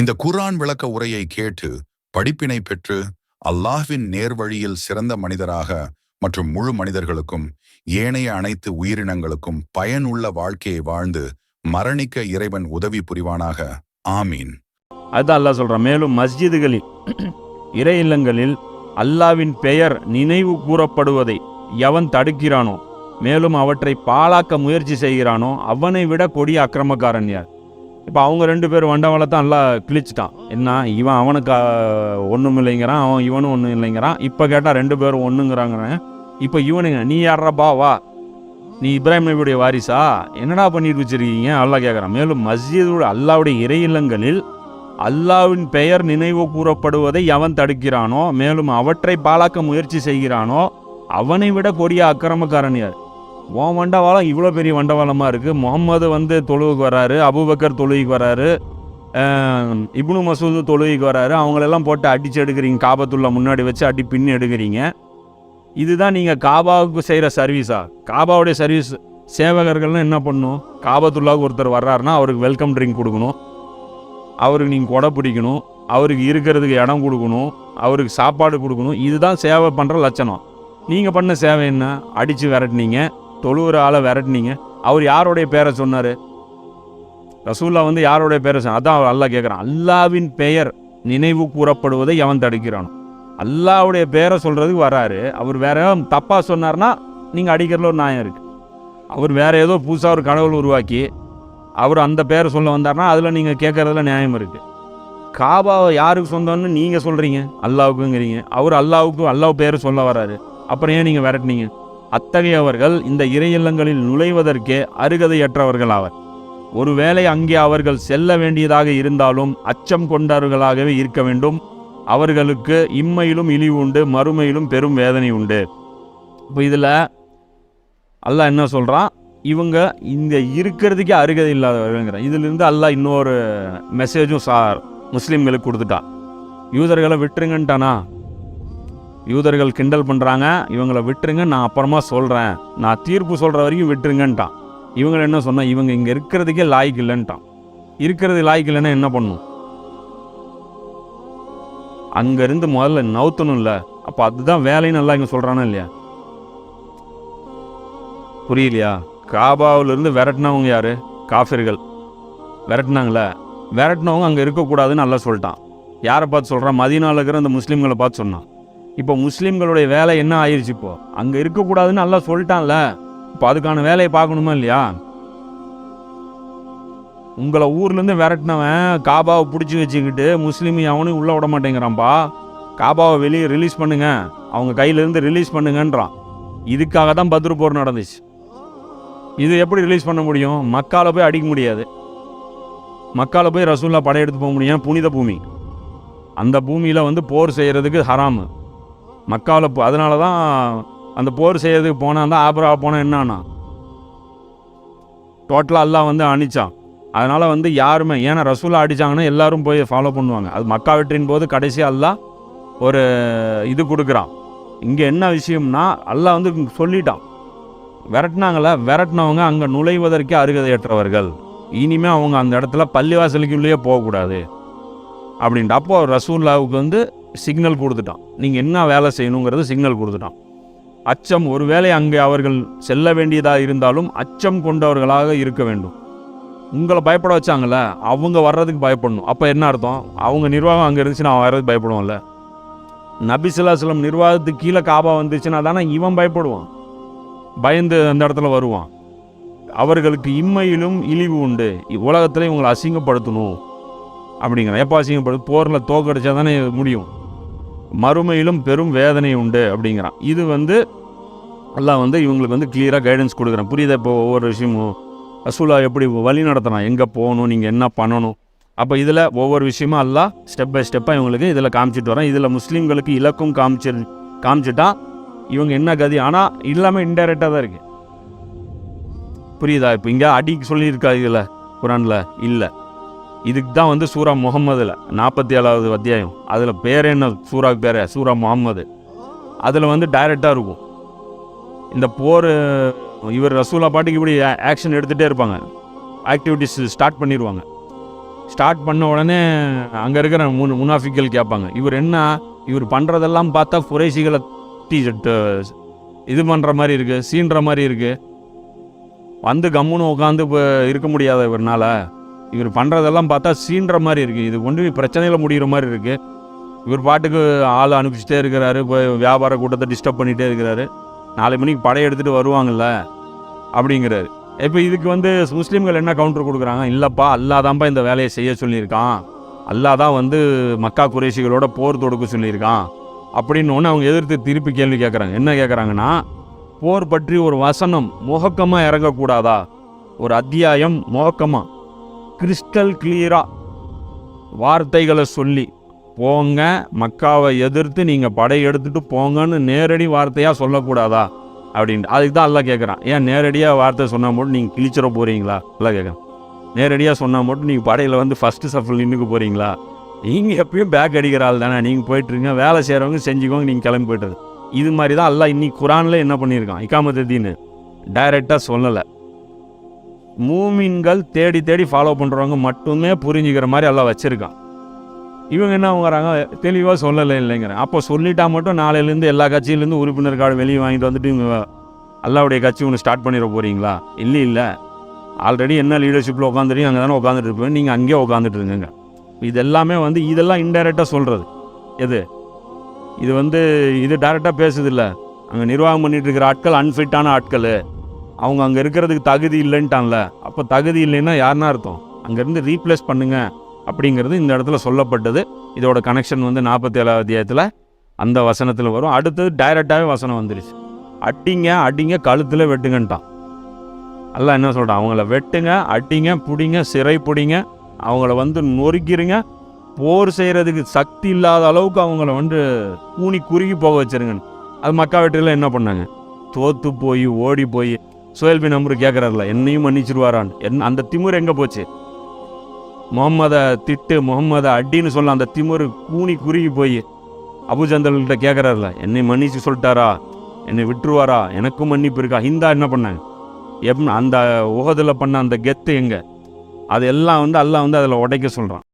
இந்த குர்ஆன் விளக்க உரையை கேட்டு படிப்பினை பெற்று அல்லாஹ்வின் நேர்வழியில் சிறந்த மனிதராக மற்றும் முழு மனிதர்களுக்கும் ஏனைய அனைத்து உயிரினங்களுக்கும் பயனுள்ள வாழ்க்கையை வாழ்ந்து மரணிக்க இறைவன் உதவி புரிவானாக. ஆமீன். அதுதான் அல்லாஹ் சொல்கிறான் மேலும் மஸ்ஜிதுகளில் இறை இல்லங்களில் அல்லாவின் பெயர் நினைவு கூறப்படுவதை எவன் தடுக்கிறானோ மேலும் அவற்றை பாழாக்க முயற்சி செய்கிறானோ அவனை விட கொடிய அக்கிரமக்காரன் யார்? இப்போ அவங்க ரெண்டு பேரும் வண்டவளை தான் நல்லா கிழிச்சிட்டான். என்ன இவன் அவனுக்கு ஒன்றும் இல்லைங்கிறான் அவன் இவனும் ஒன்றும் இல்லைங்கிறான். இப்போ கேட்டால் ரெண்டு பேரும் ஒன்றுங்கிறாங்க இப்போ இவனுங்க நீ யாரப்பா பா வா. நீ இப்ராஹிம் நபியுடைய வாரிசா? என்னடா பண்ணிட்டு வச்சிருக்கீங்க? அல்லாஹ் கேட்குறான் மேலும் மஸ்ஜிதோட அல்லாவுடைய இறையிலங்களில் அல்லாவின் பெயர் நினைவு கூறப்படுவதை எவன் தடுக்கிறானோ மேலும் அவற்றை பாழாக்க முயற்சி செய்கிறானோ அவனை விட கொடிய அக்கிரமக்காரன் யார்? உன் வண்டவாளம் இவ்வளோ பெரிய வண்டவாளமாக இருக்குது முகம்மது வந்து தொழுவுக்கு வராரு. அபூபக்கர் தொழுகைக்கு வராரு. இப்னு மசூது தொழுகைக்கு வராரு. அவங்களெல்லாம் போட்டு அடிச்சு எடுக்கிறீங்க. காபத்துள்ள முன்னாடி வச்சு அடி பின்னு எடுக்கிறீங்க. இதுதான் நீங்கள் காபாவுக்கு செய்கிற சர்வீஸா காபாவுடைய சர்வீஸ் சேவகர்கள்லாம் என்ன பண்ணணும் காபத்துள்ளாவுக்கு ஒருத்தர் வர்றாருன்னா அவருக்கு வெல்கம் ட்ரிங்க் கொடுக்கணும். அவருக்கு நீங்கள் கொடை பிடிக்கணும். அவருக்கு இருக்கிறதுக்கு இடம் கொடுக்கணும். அவருக்கு சாப்பாடு கொடுக்கணும். இதுதான் சேவை பண்ணுற லட்சணம். நீங்கள் பண்ண சேவை என்ன? அடித்து விரட்டினீங்க. தொழுகிற ஆளை விரட்டினீங்க. அவர் யாருடைய பேரை சொன்னார்? ரசூல்லா வந்து யாருடைய பேரை சொன்ன அதான் அவர் அல்லாஹ் கேட்குறான் அல்லாவின் பெயர் நினைவு கூறப்படுவதை எவன் தடுக்கிறானோ. அல்லாவுடைய பேரை சொல்கிறதுக்கு வராரு. அவர் வேற தப்பாக சொன்னார்னா நீங்கள் அடிக்கிறதுல ஒரு நியாயம் இருக்குது அவர் வேறு ஏதோ புதுசாக ஒரு கடவுள் உருவாக்கி அவர் அந்த பேரை சொல்ல வந்தார்னா அதில் நீங்கள் கேட்குறதுல நியாயம் இருக்குது காபாவை யாருக்கு சொந்தம்னு நீங்கள் சொல்கிறீங்க அல்லாவுக்குங்கிறீங்க அவர் அல்லாவுக்கு அல்லாஹ் பேர் சொல்ல வராரு. அப்புறம் ஏன் நீங்கள் விரட்டினீங்க? அத்தகையவர்கள் இந்த இறையில்லங்களில் நுழைவதற்கே அருகதையற்றவர்கள் ஆவர் ஒருவேளை அங்கே அவர்கள் செல்ல வேண்டியதாக இருந்தாலும் அச்சம் கொண்டவர்களாகவே இருக்க வேண்டும். அவர்களுக்கு இம்மையிலும் இழிவு உண்டு மறுமையிலும் பெரும் வேதனை உண்டு. இப்போ இதில் அல்லாஹ் என்ன சொல்கிறான் இவங்க இந்த இருக்கிறதுக்கே அருகதை இல்லாதவர்கள்ங்கிற. இதிலிருந்து அல்லாஹ் இன்னொரு மெசேஜும் சார் முஸ்லீம்களுக்கு கொடுத்துட்டான் யூதர்களை விட்டுருங்கன்ட்டானா? யூதர்கள் கிண்டல் பண்ணுறாங்க இவங்களை விட்டுருங்க நான் அப்புறமா சொல்கிறேன் நான் தீர்ப்பு சொல்கிற வரைக்கும் விட்டுருங்கன்ட்டான். இவங்க என்ன சொன்னால் இவங்க இங்கே இருக்கிறதுக்கே லாய்க்கு இல்லைன்ட்டான். இருக்கிறது லாய்க்கு இல்லைன்னா என்ன பண்ணும்? அங்கேருந்து முதல்ல நவுத்தணும்ல அப்போ அதுதான் வேலைன்னு நல்லா இங்கே சொல்கிறானா இல்லையா? புரியலையா? காபாவிலிருந்து விரட்டினவங்க யார்? காஃபிர்கள். விரட்டினாங்களே? விரட்டினவங்க அங்கே இருக்கக்கூடாதுன்னு நல்லா சொல்லிட்டான். யாரை பார்த்து சொல்கிறான் மதியனால இருக்கிற அந்த முஸ்லீம்களை பார்த்து சொன்னான். இப்போ முஸ்லீம்களுடைய வேலை என்ன ஆயிடுச்சு இப்போ? அங்கே இருக்கக்கூடாதுன்னு நல்லா சொல்லிட்டான்ல. இப்போ அதுக்கான வேலையை பார்க்கணுமா இல்லையா? உங்களை ஊர்லேருந்து விரட்டினவன் காபாவை பிடிச்சி வச்சுக்கிட்டு முஸ்லீம் அவனும் உள்ளே விட மாட்டேங்கிறான்ப்பா. காபாவை வெளியே ரிலீஸ் பண்ணுங்க. அவங்க கையிலேருந்து ரிலீஸ் பண்ணுங்கன்றான். இதுக்காக தான் பத்ரு போர் நடந்துச்சு. இது எப்படி ரிலீஸ் பண்ண முடியும்? மக்கால போய் அடிக்க முடியாது. மக்கால போய் ரசூல்லா படையெடுத்து போக முடியும். புனித பூமி. அந்த பூமியில் வந்து போர் செய்கிறதுக்கு ஹராமு. மக்காவில் போ அதனால தான் அந்த போர் செய்யறதுக்கு போனால் தான் ஆபரா போனால் என்னன்னா டோட்டலாக எல்லாம் வந்து அணிச்சான். அதனால் வந்து யாருமே ஏன்னா ரசூலா அடித்தாங்கன்னா எல்லோரும் போய் ஃபாலோ பண்ணுவாங்க. அது மக்கா வெற்றின் போது கடைசி அல்லாஹ் ஒரு இது கொடுக்குறான். இங்கே என்ன விஷயம்னா எல்லாம் வந்து சொல்லிட்டான். விரட்டினாங்களே? விரட்டினவங்க அங்கே நுழைவதற்கே அருகதையற்றவர்கள். இனிமேல் அவங்க அந்த இடத்துல பள்ளிவாசலுக்குள்ளேயே போகக்கூடாது. அப்படின்ட்டு. அப்போ ரசூல்லாவுக்கு வந்து சிக்னல் கொடுத்துட்டான். நீங்கள் என்ன வேலை செய்யணுங்கிறது சிக்னல் கொடுத்துட்டான். அச்சம் ஒருவேளை அங்கே அவர்கள் செல்ல வேண்டியதாக இருந்தாலும் அச்சம் கொண்டவர்களாக இருக்க வேண்டும். உங்களை பயப்பட வச்சாங்கல்ல அவங்க வர்றதுக்கு பயப்படணும். அப்போ என்ன அர்த்தம்? அவங்க நிர்வாகம் அங்கே இருந்துச்சுன்னா அவன் வர்றதுக்கு பயப்படுவான்ல. நபிசுல்லாஸ்லம் நிர்வாகத்துக்கு கீழே காபா வந்துச்சுன்னா தானே இவன் பயப்படுவான். பயந்து அந்த இடத்துல வருவான். அவர்களுக்கு இம்மையிலும் இழிவு உண்டு. உலகத்தில் இவங்களை அசிங்கப்படுத்தணும். அப்படிங்கிறேன் எப்போ அசிங்கப்படுத்து? போரில் தோக்கடிச்சா தானே முடியும். மறுமையிலும் பெரும் வேதனை உண்டு அப்படிங்கிறான். இது வந்து எல்லாம் வந்து இவங்களுக்கு வந்து கிளியராக கைடன்ஸ் கொடுக்குறான். புரியுதா? இப்போ ஒவ்வொரு விஷயமும் ரசூலா எப்படி வழி நடத்தலாம் எங்கே போகணும்? நீங்கள் என்ன பண்ணணும்? அப்போ இதில் ஒவ்வொரு விஷயமும் எல்லாம் ஸ்டெப் பை ஸ்டெப்பாக இவங்களுக்கு இதில் காமிச்சிட்டு வரேன். இதில் முஸ்லீம்களுக்கு இலக்கும் காமிச்சிரு காமிச்சிட்டா இவங்க என்ன கதி? ஆனால் இல்லாமல் இன்டைரக்டாக தான் இருக்குது புரியுதா? இப்போ இங்கே அடிக்கு சொல்லியிருக்கா இதில் குரானில்? இல்லை. இதுக்கு தான் வந்து சூரா முகம்மதில் நாற்பத்தி ஏழாவது அத்தியாயம். அதில் பேர் என்ன சூறாக்கு பேர்? சூரா முகம்மது. அதில் வந்து டைரெக்டாக இருக்கும். இந்த போர் இவர் ரசூலா பாட்டுக்கு இப்படி ஆக்ஷன் எடுத்துகிட்டே இருப்பாங்க. ஆக்டிவிட்டிஸ் ஸ்டார்ட் பண்ணிடுவாங்க ஸ்டார்ட் பண்ண உடனே அங்கே இருக்கிற முன் முனாஃபிக்கள் கேட்பாங்க. இவர் என்ன? இவர் பண்ணுறதெல்லாம் பார்த்தா குறைசிகளை டீஷர்ட்டு இது பண்ணுற மாதிரி இருக்குது சீன்ற மாதிரி இருக்குது வந்து கம்முன்னு உட்காந்து இப்போ இருக்க முடியாத இவர்னால இவர் பண்ணுறதெல்லாம் பார்த்தா சீன்ற மாதிரி இருக்குது இது ஒன்று பிரச்சனையில் முடிகிற மாதிரி இருக்குது இவர் பாட்டுக்கு ஆள் அனுப்பிச்சிட்டே இருக்கிறாரு. இப்போ வியாபார கூட்டத்தை டிஸ்டர்ப் பண்ணிகிட்டே இருக்கிறாரு. நாலு மணிக்கு படையை எடுத்துகிட்டு வருவாங்கல்ல? அப்படிங்கிறாரு. இப்போ இதுக்கு வந்து முஸ்லீம்கள் என்ன கவுண்டர் கொடுக்குறாங்க? இல்லைப்பா அல்லாதான்ப்பா இந்த வேலையை செய்ய சொல்லியிருக்கான். அல்லா தான் வந்து மக்கா குறைசிகளோட போர் தொடுக்க சொல்லியிருக்கான். அப்படின்னு ஒன்று அவங்க எதிர்த்து திருப்பி கேள்வி கேட்குறாங்க என்ன கேட்குறாங்கன்னா போர் பற்றி ஒரு வசனம் முகக்கமாக இறங்கக்கூடாதா? ஒரு அத்தியாயம் முகக்கமாக கிறிஸ்டல் கிளியராக வார்த்தைகளை சொல்லி போங்க மக்காவை எதிர்த்து நீங்கள் படை எடுத்துட்டு போங்கன்னு நேரடி வார்த்தையாக சொல்லக்கூடாதா? அப்படின்ட்டு. அதுக்கு தான் எல்லாம் கேட்குறான் ஏன் நேரடியாக வார்த்தை சொன்னால் மட்டும் நீங்கள் கிழிச்சிட போகிறீங்களா எல்லாம் கேட்குறேன் நேரடியாக சொன்னால் மட்டும் நீங்கள் படையில் வந்து ஃபஸ்ட்டு சஃபல் நின்றுக்கு போகிறீங்களா நீங்கள் எப்பயும் பேக் அடிக்கிற ஆள் தானே. நீங்கள் போயிட்டுருங்க வேலை செய்கிறவங்க செஞ்சுக்கோங்க. நீங்கள் கிளம்பி போய்ட்டுரு இது மாதிரி தான் எல்லாம் இன்னைக்கு குரானில் என்ன பண்ணியிருக்கான்? இக்காமத்தீன்னு டைரெக்டாக சொல்லலை. மூமின்கள் தேடி தேடி ஃபாலோ பண்ணுறவங்க மட்டுமே புரிஞ்சுக்கிற மாதிரி எல்லாம் வச்சுருக்கான். இவங்க என்ன வாங்குறாங்க? தெளிவாக சொல்லலை இல்லைங்கிறேன். அப்போ சொல்லிட்டா மட்டும் நாளையிலேருந்து எல்லா கட்சியிலேருந்து உறுப்பினர் கார்டு வெளியே வாங்கிட்டு வந்துட்டு இவங்க அல்லாவுடைய கட்சி ஒன்று ஸ்டார்ட் பண்ணிட போகிறீங்களா இல்லை இல்லை. ஆல்ரெடி என்ன லீடர்ஷிப்பில் உட்காந்துருக்கீங்க அங்கே தானே உட்காந்துட்டு இருப்பேன் நீங்கள் அங்கேயே உட்காந்துட்டு இருங்க இது எல்லாமே வந்து இதெல்லாம் இன்டைரக்டாக சொல்கிறது எது? இது வந்து இது டைரெக்டாக பேசுது இல்லை. அங்கே நிர்வாகம் பண்ணிட்டு இருக்கிற ஆட்கள் அன்ஃபிட்டான ஆட்கள். அவங்க அங்கே இருக்கிறதுக்கு தகுதி இல்லைன்ட்டான்ல அப்போ தகுதி இல்லைன்னா யாருன்னா அர்த்தம்? அங்கேருந்து ரீப்ளேஸ் பண்ணுங்க அப்படிங்கிறது இந்த இடத்துல சொல்லப்பட்டது. இதோட கனெக்ஷன் வந்து நாற்பத்தி ஏழாவது அத்தியாயத்தில் அந்த வசனத்தில் வரும். அடுத்தது டைரெக்டாகவே வசனம் வந்துருச்சு. அட்டிங்க அடிங்க கழுத்தில் வெட்டுங்கன்ட்டான். எல்லாம் என்ன சொல்கிறான் அவங்கள வெட்டுங்க அடிங்க பிடிங்க சிறை பிடிங்க அவங்கள வந்து நொறுக்கிருங்க. போர் செய்கிறதுக்கு சக்தி இல்லாத அளவுக்கு அவங்கள வந்து கூனி குறுகி போக வச்சிருங்கன்னு. அது மக்கா வெற்றியில் என்ன பண்ணாங்க? தோத்து போய் ஓடி போய் சுயல்பி நம்பர் கேட்குறாருல என்னையும் மன்னிச்சிருவாரான். என் அந்த திமுர் எங்கே போச்சு? முகம்மதை திட்டு முகம்மதை அடின்னு சொல்ல அந்த திமுரு கூனி குறுகி போய் அபுஜந்தல்கிட்ட கேட்குறாருல என்னை மன்னிச்சு சொல்லிட்டாரா? என்னை விட்டுருவாரா? எனக்கும் மன்னிப்பு இருக்கா? ஹிந்தா என்ன பண்ணாங்க? எப் அந்த உகதில் பண்ண அந்த கெத்து எங்கே? அது எல்லாம் வந்து அல்லாஹ் வந்து அதில் உடைக்க சொல்கிறான்